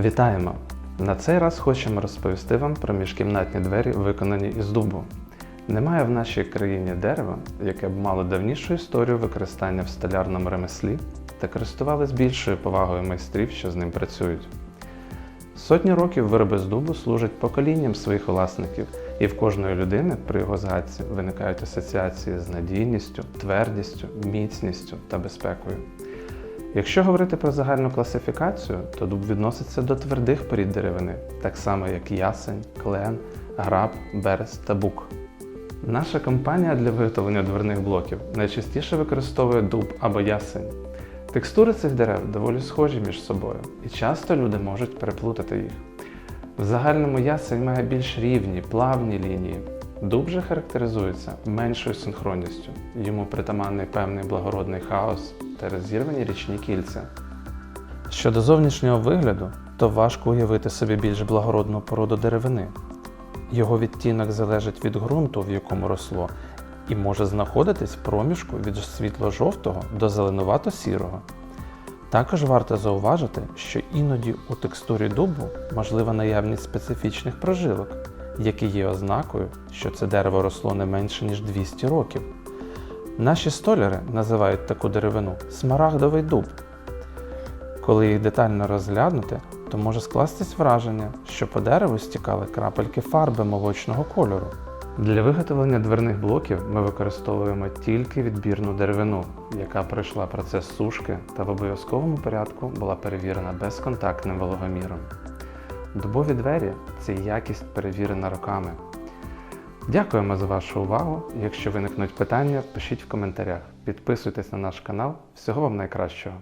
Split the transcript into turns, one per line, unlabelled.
Вітаємо! На цей раз хочемо розповісти вам про міжкімнатні двері, виконані із дубу. Немає в нашій країні дерева, яке б мало давнішу історію використання в столярному ремеслі та користувались більшою повагою майстрів, що з ним працюють. Сотні років вироби з дубу служать поколінням своїх власників, і в кожної людини при його згадці виникають асоціації з надійністю, твердістю, міцністю та безпекою. Якщо говорити про загальну класифікацію, то дуб відноситься до твердих порід деревини, так само як ясень, клен, граб, берез та бук. Наша компанія для виготовлення дверних блоків найчастіше використовує дуб або ясень. Текстури цих дерев доволі схожі між собою, і часто люди можуть переплутати їх. В загальному ясень має більш рівні, плавні лінії. Дуб же характеризується меншою синхронністю, йому притаманний певний благородний хаос та розірвані річні кільця. Щодо зовнішнього вигляду, то важко уявити собі більш благородну породу деревини. Його відтінок залежить від ґрунту, в якому росло, і може знаходитись в проміжку від світло-жовтого до зеленувато-сірого. Також варто зауважити, що іноді у текстурі дубу можлива наявність специфічних прожилок, які є ознакою, що це дерево росло не менше ніж 200 років. Наші столяри називають таку деревину смарагдовий дуб. Коли їх детально розглянути, то може скластись враження, що по дереву стікали крапельки фарби молочного кольору. Для виготовлення дверних блоків ми використовуємо тільки відбірну деревину, яка пройшла процес сушки та в обов'язковому порядку була перевірена безконтактним вологоміром. Дубові двері це якість перевірена роками. Дякуємо за вашу увагу. Якщо виникнуть питання, пишіть в коментарях. Підписуйтесь на наш канал. Всього вам найкращого!